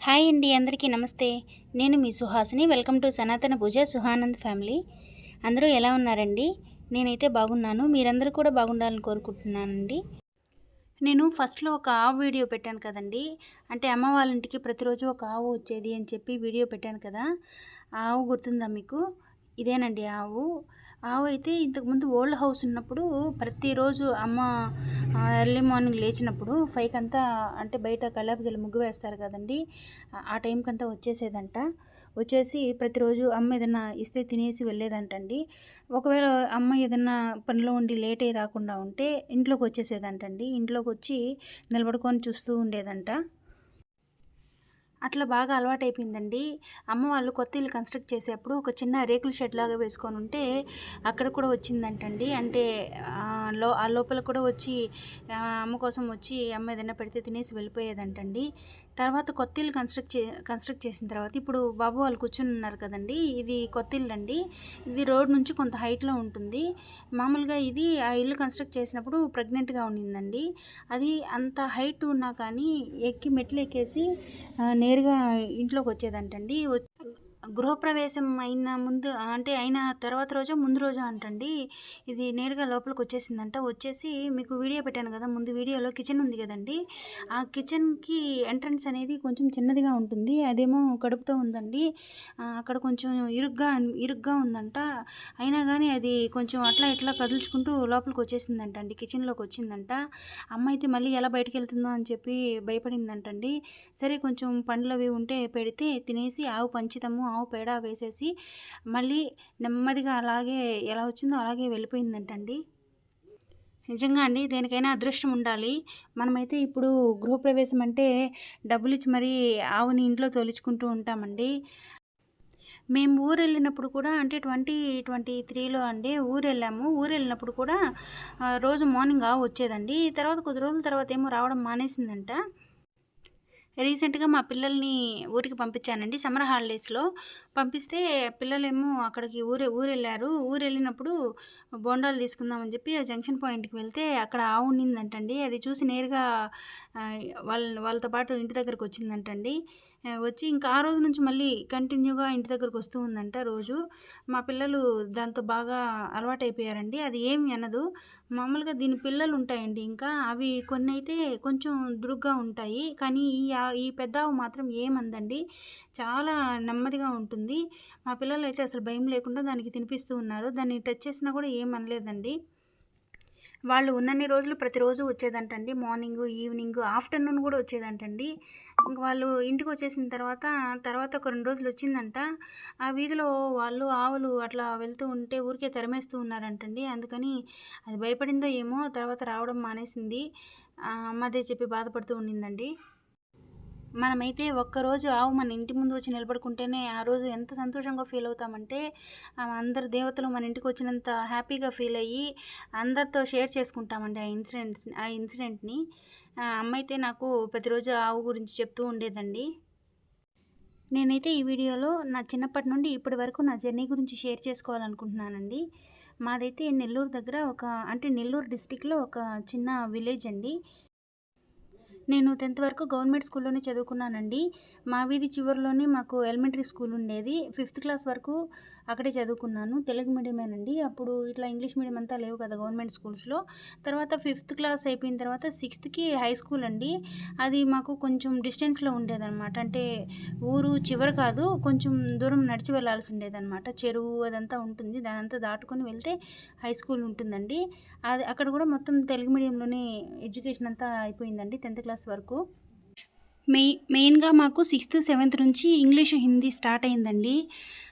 Hi అండి అందరికీ నమస్తే. నేను మీ సుహాసిని. వెల్కమ్ టు సనాతన పూజ సుహానంద్ ఫ్యామిలీ. అందరూ ఎలా ఉన్నారండి? నేనైతే బాగున్నాను. మీరందరూ కూడా బాగుండాలని కోరుకుంటున్నానండి. నేను ఫస్ట్లో ఒక ఆవు వీడియో పెట్టాను కదండి. అంటే అమ్మ వాళ్ళ ఇంటికి ప్రతిరోజు ఒక ఆవు వచ్చేది అని చెప్పి వీడియో పెట్టాను కదా. ఆ ఆవు గుర్తుందా మీకు? ఇదేనండి ఆవు. ఆవు అయితే ఇంతకుముందు ఓల్డ్ హౌస్ ఉన్నప్పుడు ప్రతిరోజు అమ్మ ఎర్లీ మార్నింగ్ లేచినప్పుడు ఫైవ్ అంతా అంటే బయట కల్లాపు ముగ్గు వేస్తారు కదండి. ఆ- టైంకి అంతా వచ్చేసేదంట. వచ్చేసి ప్రతిరోజు అమ్మ ఏదైనా ఇస్తే తినేసి వెళ్ళేదంటండి. ఒకవేళ అమ్మ ఏదైనా పనిలో ఉండి లేట్ అయ్యి రాకుండా ఉంటే ఇంట్లోకి వచ్చేసేదంటండి ఇంట్లోకి వచ్చి నిలబడుకొని చూస్తూ ఉండేదంట. అట్లా బాగా అలవాటైపోయిందండి. అమ్మ వాళ్ళు కొత్త ఇల్లు కన్స్ట్రక్ట్ చేసేప్పుడు ఒక చిన్న రేకుల షెడ్ లాగా వేసుకొని ఉంటే అక్కడ కూడా వచ్చిందంటండి. అంటే లో ఆ లోపల కూడా వచ్చి అమ్మ కోసం వచ్చి అమ్మ ఏదైనా పెడితే తినేసి వెళ్ళిపోయేదంటండి. తర్వాత కొత్త ఇల్లు కన్స్ట్రక్ట్ చే కన్స్ట్రక్ట్ చేసిన తర్వాత ఇప్పుడు బాబు వాళ్ళు కూర్చుని ఉన్నారు కదండి. ఇది కొత్త ఇల్లు అండి. ఇది రోడ్ నుంచి కొంత హైట్లో ఉంటుంది. మామూలుగా ఇది ఆ ఇల్లు కన్స్ట్రక్ట్ చేసినప్పుడు ప్రెగ్నెంట్గా ఉండిందండి అది అంత హైట్ ఉన్నా కానీ ఎక్కి మెట్లు ఎక్కేసి నేరుగా ఇంట్లోకి వచ్చేదంటండి గృహప్రవేశం అయిన ముందు అంటే అయిన తర్వాత రోజు ముందు రోజు అంటండి. ఇది నేరుగా లోపలికి వచ్చేసిందంట. వచ్చేసి మీకు వీడియో పెట్టాను కదా ముందు వీడియోలో కిచెన్ ఉంది కదండి. ఆ కిచెన్కి ఎంట్రన్స్ అనేది కొంచెం చిన్నదిగా ఉంటుంది. అదేమో కడుపుతో ఉందండి. అక్కడ కొంచెం ఇరుగ్గా ఇరుగ్గా ఉందంట. అయినా కానీ అది కొంచెం అట్లా ఇట్లా కదుల్చుకుంటూ లోపలికి వచ్చేసిందంట అండి కిచెన్లోకి వచ్చిందంట. అమ్మ అయితే మళ్ళీ ఎలా బయటకు వెళ్తుందో అని చెప్పి భయపడిందంటండి. సరే కొంచెం పండ్లు అవి ఉంటే పెడితే తినేసి ఆవు పంచితము ఆవు పేడ వేసేసి మళ్ళీ నెమ్మదిగా అలాగే ఎలా వచ్చిందో అలాగే వెళ్ళిపోయిందంటండి. నిజంగా అండి దేనికైనా అదృష్టం ఉండాలి. మనమైతే ఇప్పుడు గృహప్రవేశం అంటే డబ్బులు ఇచ్చి మరీ ఆవుని ఇంట్లో తొలుచుకుంటూ ఉంటామండి. మేము ఊరు వెళ్ళినప్పుడు కూడా అంటే ట్వంటీ ట్వంటీ త్రీలో అండి ఊరు వెళ్ళాము ఊరు వెళ్ళినప్పుడు కూడా రోజు మార్నింగ్ ఆవు వచ్చేదండి. తర్వాత కొద్ది రోజుల తర్వాత ఏమో రావడం మానేసిందంట. రీసెంట్గా మా పిల్లల్ని ఊరికి పంపించానండి. సమ్మర్ హాలిడేస్లో పంపిస్తే పిల్లలేమో అక్కడికి ఊరే ఊరు వెళ్ళారు ఊరు వెళ్ళినప్పుడు బోండాలు తీసుకుందామని చెప్పి ఆ జంక్షన్ పాయింట్కి వెళ్తే అక్కడ ఆవు ఉండిందంటండి. అది చూసి నేరుగా వాళ్ళ వాళ్ళతో పాటు ఇంటి దగ్గరకు వచ్చిందంటండి వచ్చి ఇంకా ఆ రోజు నుంచి మళ్ళీ కంటిన్యూగా ఇంటి దగ్గరకు వస్తూ ఉందంట రోజు. మా పిల్లలు దాంతో బాగా అలవాటైపోయారండి. అది ఏమి అనదు. మామూలుగా దీని పిల్లలు ఉంటాయండి ఇంకా. అవి కొన్ని అయితే కొంచెం దుడుగ్గా ఉంటాయి. కానీ ఈ ఆ- ఈ పెద్ద ఆవు మాత్రం ఏమందండి. చాలా నెమ్మదిగా ఉంటుంది. మా పిల్లలు అయితే అసలు భయం లేకుండా దానికి తినిపిస్తూ ఉన్నారు. దాన్ని టచ్ చేసినా కూడా ఏమనలేదండి. వాళ్ళు ఉన్నన్ని రోజులు ప్రతిరోజు వచ్చేదంటండి. మార్నింగ్ ఈవినింగ్ ఆఫ్టర్నూన్ కూడా వచ్చేదంటండి. ఇంక వాళ్ళు ఇంటికి వచ్చేసిన తర్వాత తర్వాత ఒక రెండు రోజులు వచ్చిందంట. ఆ వీధిలో వాళ్ళు ఆవులు అట్లా వెళ్తూ ఉంటే ఊరికే తరిమేస్తూ ఉన్నారంటండి. అందుకని అది భయపడిందో ఏమో తర్వాత రావడం మానేసింది. అమ్మదే చెప్పి బాధపడుతూ ఉండిందండి మనమైతే ఒక్కరోజు ఆవు మన ఇంటి ముందు వచ్చి నిలబడుకుంటేనే ఆ రోజు ఎంత సంతోషంగా ఫీల్ అవుతామంటే అందరు దేవతలు మన ఇంటికి వచ్చినంత హ్యాపీగా ఫీల్ అయ్యి అందరితో షేర్ చేసుకుంటామండి ఆ ఇన్సిడెంట్స్ ఆ ఇన్సిడెంట్ని. ఆ, అమ్మ అయితే నాకు ప్రతిరోజు ఆవు గురించి చెప్తూ ఉండేదండి. నేనైతే ఈ వీడియోలో నా చిన్నప్పటి నుండి ఇప్పటి వరకు నా జర్నీ గురించి షేర్ చేసుకోవాలనుకుంటున్నానండి. మాదైతే నెల్లూరు దగ్గర ఒక అంటే నెల్లూరు డిస్టిక్లో ఒక చిన్న విలేజ్ అండి. నేను టెన్త్ వరకు గవర్నమెంట్ స్కూల్లోనే చదువుకున్నానండి. మా వీధి చివరిలోనే మాకు ఎలిమెంటరీ స్కూల్ ఉండేది. ఫిఫ్త్ క్లాస్ వరకు అక్కడే చదువుకున్నాను. తెలుగు మీడియమేనండి. అప్పుడు ఇట్లా ఇంగ్లీష్ మీడియం అంతా లేవు కదా గవర్నమెంట్ స్కూల్స్లో. తర్వాత ఫిఫ్త్ క్లాస్ అయిపోయిన తర్వాత సిక్స్త్కి హై స్కూల్ అండి. అది మాకు కొంచెం డిస్టెన్స్లో ఉండేదన్నమాట. అంటే ఊరు చివరి కాదు కొంచెం దూరం నడిచి వెళ్ళాల్సి ఉండేదన్నమాట. చెరువు అదంతా ఉంటుంది. దానంతా దాటుకొని వెళ్తే హై స్కూల్ ఉంటుందండి. అది అక్కడ కూడా మొత్తం తెలుగు మీడియంలోనే ఎడ్యుకేషన్ అంతా అయిపోయిందండి. టెన్త్ క్లాస్ వరకు. మెయి మెయిన్గా మాకు సిక్స్త్ సెవెంత్ నుంచి ఇంగ్లీష్ హిందీ స్టార్ట్ అయిందండి.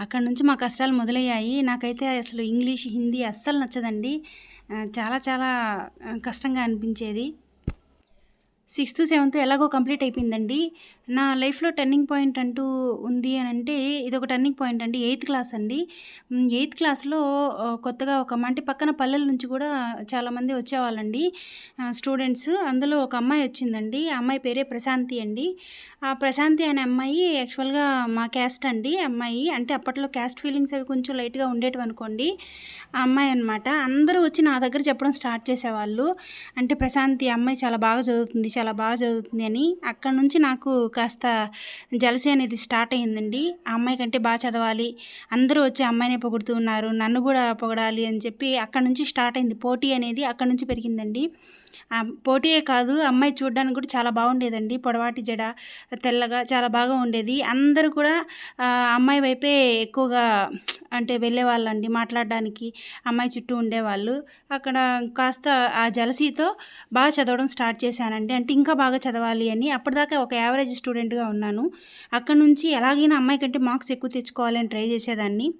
అక్కడ నుంచి మా కష్టాలు మొదలయ్యాయి. నాకైతే అసలు ఇంగ్లీష్ హిందీ అస్సలు నచ్చదండి. చాలా చాలా కష్టంగా అనిపించేది. సిక్స్త్ సెవెంత్ ఎలాగో కంప్లీట్ అయిపోయిందండి. నా లైఫ్లో టర్నింగ్ పాయింట్ అంటూ ఉంది అని అంటే ఇది ఒక టర్నింగ్ పాయింట్ అండి ఎయిత్ క్లాస్ అండి. ఎయిత్ క్లాస్లో కొత్తగా ఒక అంటే పక్కన పల్లెల నుంచి కూడా చాలామంది వచ్చేవాళ్ళండి స్టూడెంట్స్. అందులో ఒక అమ్మాయి వచ్చిందండి ఆ అమ్మాయి పేరే ప్రశాంతి అండి. ఆ ప్రశాంతి అనే అమ్మాయి యాక్చువల్గా మా క్యాస్ట్ అండి అమ్మాయి. అంటే అప్పట్లో క్యాస్ట్ ఫీలింగ్స్ అవి కొంచెం లైట్గా ఉండేటివి అనుకోండి ఆ అమ్మాయి అనమాట అందరూ వచ్చి నా దగ్గర చెప్పడం స్టార్ట్ చేసేవాళ్ళు. అంటే ప్రశాంతి అమ్మాయి చాలా బాగా చదువుతుంది చాలా బాగా చదువుతుంది అని. అక్కడ నుంచి నాకు కాస్త జలసీ అనేది స్టార్ట్ అయ్యిందండి. ఆ అమ్మాయి కంటే బాగా చదవాలి. అందరూ వచ్చి అమ్మాయినే పొగుడుతూ ఉన్నారు. నన్ను కూడా పొగడాలి అని చెప్పి అక్కడ నుంచి స్టార్ట్ అయింది. పోటీ అనేది అక్కడ నుంచి పెరిగిందండి. పోటీయే కాదు అమ్మాయి చూడడానికి కూడా చాలా బాగుండేదండి. పొడవాటి జడ తెల్లగా చాలా బాగా ఉండేది. అందరూ కూడా అమ్మాయి వైపే ఎక్కువగా అంటే వెళ్ళేవాళ్ళండి మాట్లాడడానికి. అమ్మాయి చుట్టూ ఉండేవాళ్ళు. అక్కడ కాస్త ఆ జలసీతో బాగా చదవడం స్టార్ట్ చేశానండి. అంటే ఇంకా బాగా చదవాలి అని అప్పటిదాకా ఒక యావరేజ్ స్టూడెంట్గా ఉన్నాను. అక్కడ నుంచి ఎలాగైనా అమ్మాయి కంటే మార్క్స్ ఎక్కువ తెచ్చుకోవాలని ట్రై చేసేదాన్ని.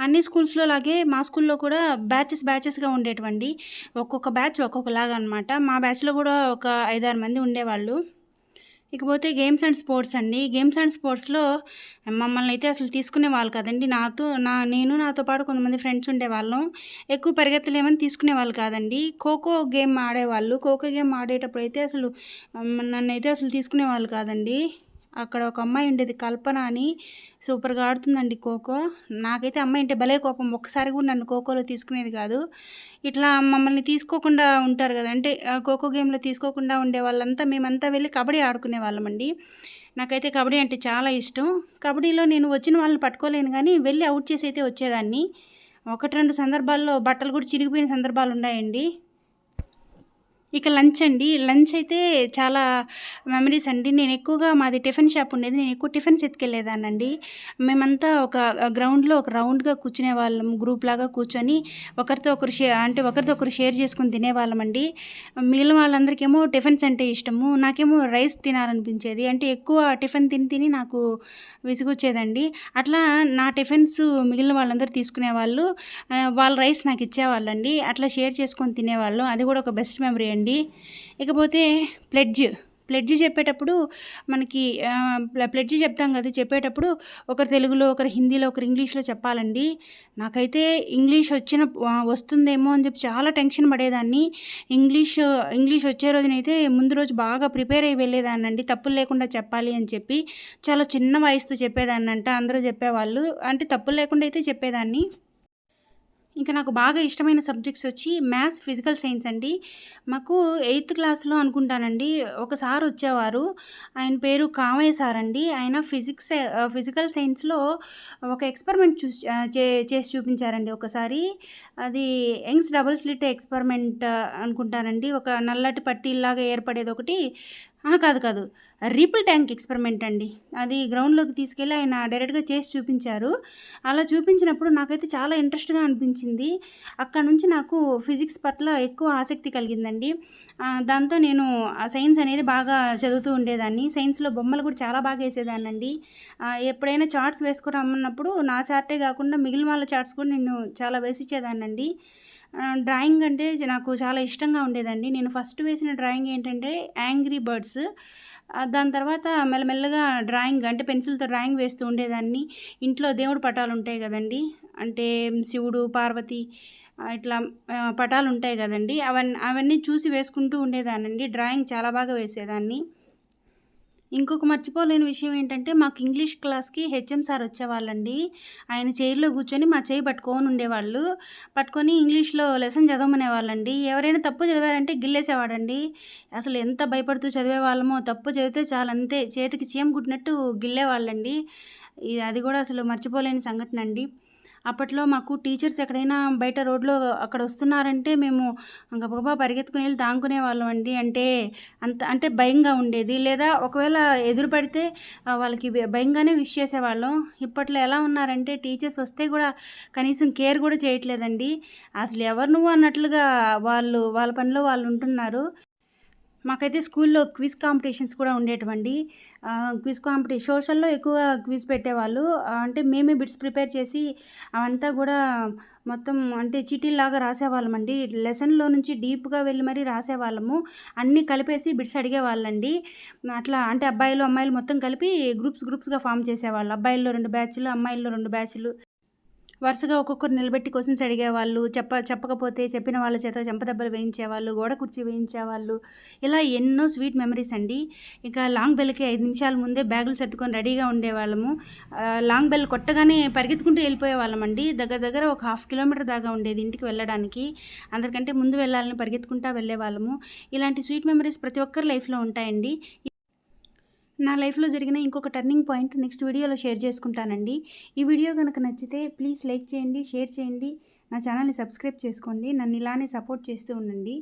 అన్ని స్కూల్స్లో లాగే మా స్కూల్లో కూడా బ్యాచెస్ బ్యాచెస్గా ఉండేటువంటి ఒక్కొక్క బ్యాచ్ ఒక్కొక్కలాగా అనమాట మా బ్యాచ్లో కూడా ఒక ఐదారు మంది ఉండేవాళ్ళు. ఇకపోతే గేమ్స్ అండ్ స్పోర్ట్స్ అండి. గేమ్స్ అండ్ స్పోర్ట్స్లో మమ్మల్ని అయితే అసలు తీసుకునే వాళ్ళు కదండి. నాతో నా నేను నాతో పాటు కొంతమంది ఫ్రెండ్స్ ఉండేవాళ్ళం ఎక్కువ పరిగెత్తలేమని తీసుకునే వాళ్ళు కాదండి. ఖోఖో గేమ్ ఆడేవాళ్ళు. ఖోఖో గేమ్ ఆడేటప్పుడు అయితే అసలు నన్ను అయితే అసలు తీసుకునే వాళ్ళు కాదండి. అక్కడ ఒక అమ్మాయి ఉండేది కల్పన అని. సూపర్గా ఆడుతుందండి ఖోఖో. నాకైతే అమ్మాయి అంటే భలే కోపం. ఒక్కసారి కూడా నన్ను ఖోఖోలో తీసుకునేది కాదు. ఇట్లా మమ్మల్ని తీసుకోకుండా ఉంటారు కదా అంటే ఖోఖో గేమ్లో తీసుకోకుండా ఉండే వాళ్ళంతా మేమంతా వెళ్ళి కబడ్డీ ఆడుకునే వాళ్ళమండి నాకైతే కబడ్డీ అంటే చాలా ఇష్టం. కబడ్డీలో నేను వచ్చిన వాళ్ళని పట్టుకోలేను కానీ వెళ్ళి అవుట్ చేసి అయితే వచ్చేదాన్ని. ఒకటి రెండు సందర్భాల్లో బట్టలు కూడా చిరిగిపోయిన సందర్భాలు ఉన్నాయండి. ఇక లంచ్ అండి. లంచ్ అయితే చాలా మెమరీస్ అండి. నేను ఎక్కువగా మాది టిఫిన్ షాప్ ఉండేది. నేను ఎక్కువ టిఫిన్స్ ఎత్తుకెళ్ళేదానండి మేమంతా ఒక గ్రౌండ్లో ఒక రౌండ్గా కూర్చునే వాళ్ళం. గ్రూప్ లాగా కూర్చొని ఒకరితో ఒకరు షేర్ అంటే ఒకరితో ఒకరు షేర్ చేసుకుని తినేవాళ్ళమండి. మిగిలిన వాళ్ళందరికేమో టిఫిన్స్ అంటే ఇష్టము. నాకేమో రైస్ తినాలనిపించేది. అంటే ఎక్కువ టిఫిన్ తిని తిని నాకు విసుగొచ్చేదండి. అట్లా నా టిఫిన్స్ మిగిలిన వాళ్ళందరూ తీసుకునే వాళ్ళు వాళ్ళ రైస్ నాకు ఇచ్చేవాళ్ళండి. అట్లా షేర్ చేసుకొని తినేవాళ్ళం. అది కూడా ఒక బెస్ట్ మెమరీ అండి. అండి ఇకపోతే ప్లెడ్జ్ ప్లెడ్జ్ చెప్పేటప్పుడు మనకి ప్లెడ్జ్ చెప్తాం కదా చెప్పేటప్పుడు ఒకరు తెలుగులో ఒకరు హిందీలో ఒకరు ఇంగ్లీష్లో చెప్పాలండి. నాకైతే ఇంగ్లీష్ వచ్చిన వస్తుందేమో అని చెప్పి చాలా టెన్షన్ పడేదాన్ని. ఇంగ్లీష్ ఇంగ్లీష్ వచ్చే రోజునైతే ముందు రోజు బాగా ప్రిపేర్ అయ్యి వెళ్ళేదాన్ని అండి తప్పులు లేకుండా చెప్పాలి అని చెప్పి చాలా చిన్న వయసుతో చెప్పేదాన్ని అంట అందరూ చెప్పేవాళ్ళు. అంటే తప్పులు లేకుండా అయితే చెప్పేదాన్ని. ఇంకా నాకు బాగా ఇష్టమైన సబ్జెక్ట్స్ వచ్చి మ్యాథ్స్ ఫిజికల్ సైన్స్ అండి. మాకు ఎయిత్ క్లాస్లో అనుకుంటానండి. ఒక సార్ వచ్చేవారు. ఆయన పేరు కామయ్య సార్ అండి. ఆయన ఫిజిక్స్ ఫిజికల్ సైన్స్లో ఒక ఎక్స్పెరిమెంట్ చూసి చేసి చూపించారండి ఒకసారి. అది యంగ్స్ డబుల్ స్లిట్ ఎక్స్పెరిమెంట్ అనుకుంటానండి. ఒక నల్లటి పట్టీలాగా ఏర్పడేది ఒకటి. కాదు కాదు. రీపుల్ ట్యాంక్ ఎక్స్పెరిమెంట్ అండి. అది గ్రౌండ్లోకి తీసుకెళ్ళి ఆయన డైరెక్ట్గా చేసి చూపించారు. అలా చూపించినప్పుడు నాకైతే చాలా ఇంట్రెస్ట్గా అనిపించింది. అక్కడ నుంచి నాకు ఫిజిక్స్ పట్ల ఎక్కువ ఆసక్తి కలిగిందండి. దాంతో నేను సైన్స్ అనేది బాగా చదువుతూ ఉండేదాన్ని. సైన్స్లో బొమ్మలు కూడా చాలా బాగా వేసేదాన్ని అండి ఎప్పుడైనా చార్ట్స్ వేసుకురామన్నప్పుడు నా చార్టే కాకుండా మిగిలిన వాళ్ళ చార్ట్స్ కూడా నేను చాలా వేసిచ్చేదాన్నండి డ్రాయింగ్ అంటే నాకు చాలా ఇష్టంగా ఉండేదండి. నేను ఫస్ట్ వేసిన డ్రాయింగ్ ఏంటంటే యాంగ్రీ బర్డ్స్. దాని తర్వాత మెల్లమెల్లగా డ్రాయింగ్ అంటే పెన్సిల్తో డ్రాయింగ్ వేస్తూ ఉండేదాన్ని. ఇంట్లో దేవుడు పటాలు ఉంటాయి కదండి. అంటే శివుడు పార్వతి ఇట్లా పటాలు ఉంటాయి కదండి. అవన్నీ అవన్నీ చూసి వేసుకుంటూ ఉండేదానండి డ్రాయింగ్ చాలా బాగా వేసేదాన్ని. ఇంకొక మర్చిపోలేని విషయం ఏంటంటే మాకు ఇంగ్లీష్ క్లాస్కి హెచ్ఎం సార్ వచ్చేవాళ్ళండి. ఆయన చైర్లో కూర్చొని మా చేయి పట్టుకొని ఉండేవాళ్ళు. పట్టుకొని ఇంగ్లీష్లో లెసన్ చదవమనేవాళ్ళండి. ఎవరైనా తప్పు చదివారంటే గిల్లేసేవాడండి. అసలు ఎంత భయపడుతూ చదివేవాళ్ళమో తప్పు చదివితే చాలా అంతే. చేతికి చీమ కుట్టినట్టు గిల్లేవాళ్ళండి. అది కూడా అసలు మర్చిపోలేని సంఘటన అండి అప్పట్లో మాకు టీచర్స్ ఎక్కడైనా బయట రోడ్లో అక్కడ వస్తున్నారంటే మేము గబగబా పరిగెత్తుకుని వెళ్ళి దాంకునే వాళ్ళం అండి. అంటే అంత అంటే భయంగా ఉండేది. లేదా ఒకవేళ ఎదురు పడితే వాళ్ళకి భయంగానే విష్ చేసేవాళ్ళం. ఇప్పట్లో ఎలా ఉన్నారంటే టీచర్స్ వస్తే కూడా కనీసం కేర్ కూడా చేయట్లేదండి. అసలు ఎవరు నువ్వు అన్నట్లుగా వాళ్ళు వాళ్ళ పనిలో వాళ్ళు ఉంటున్నారు. మాకైతే స్కూల్లో క్విజ్ కాంపిటీషన్స్ కూడా ఉండేటివండి. క్విజ్ కాంపిటీషన్ సోషల్లో ఎక్కువ క్విజ్ పెట్టేవాళ్ళు. అంటే మేమే బిట్స్ ప్రిపేర్ చేసి అవంతా కూడా మొత్తం అంటే చీటీలాగా రాసేవాళ్ళమండి. లెసన్లో నుంచి డీప్గా వెళ్ళి మరీ రాసేవాళ్ళము. అన్నీ కలిపేసి బిట్స్ అడిగేవాళ్ళండి. అట్లా అంటే అబ్బాయిలు అమ్మాయిలు మొత్తం కలిపి గ్రూప్స్ గ్రూప్స్గా ఫామ్ చేసేవాళ్ళు. అబ్బాయిల్లో రెండు బ్యాచ్లు అమ్మాయిల్లో రెండు బ్యాచ్లు. వరుసగా ఒక్కొక్కరు నిలబెట్టి క్వశ్చన్స్ అడిగేవాళ్ళు చెప్ప చెప్పకపోతే చెప్పిన వాళ్ళ చేత చెంపదెబ్బలు వేయించేవాళ్ళు గోడ కుర్చీ వేయించేవాళ్ళు. ఇలా ఎన్నో స్వీట్ మెమరీస్ అండి. ఇక లాంగ్ బెల్కి ఐదు నిమిషాల ముందే బ్యాగులు సర్దుకొని రెడీగా ఉండేవాళ్ళము. లాంగ్ బెల్ కొట్టగానే పరిగెత్తుకుంటూ వెళ్ళిపోయే వాళ్ళమండి దగ్గర దగ్గర ఒక హాఫ్ కిలోమీటర్ దాకా ఉండేది ఇంటికి వెళ్ళడానికి. అందరికంటే ముందు వెళ్ళాలని పరిగెత్తుకుంటా వెళ్ళేవాళ్ళము. ఇలాంటి స్వీట్ మెమరీస్ ప్రతి ఒక్కరి లైఫ్లో ఉంటాయండి. నా లైఫ్లో జరిగిన ఇంకొక టర్నింగ్ పాయింట్ నెక్స్ట్ వీడియోలో షేర్ చేసుకుంటానండి. ఈ వీడియో కనుక నచ్చితే ప్లీజ్ లైక్ చేయండి షేర్ చేయండి. నా ఛానల్ని సబ్స్క్రైబ్ చేసుకోండి. నన్ను ఇలానే సపోర్ట్ చేస్తూ ఉండండి.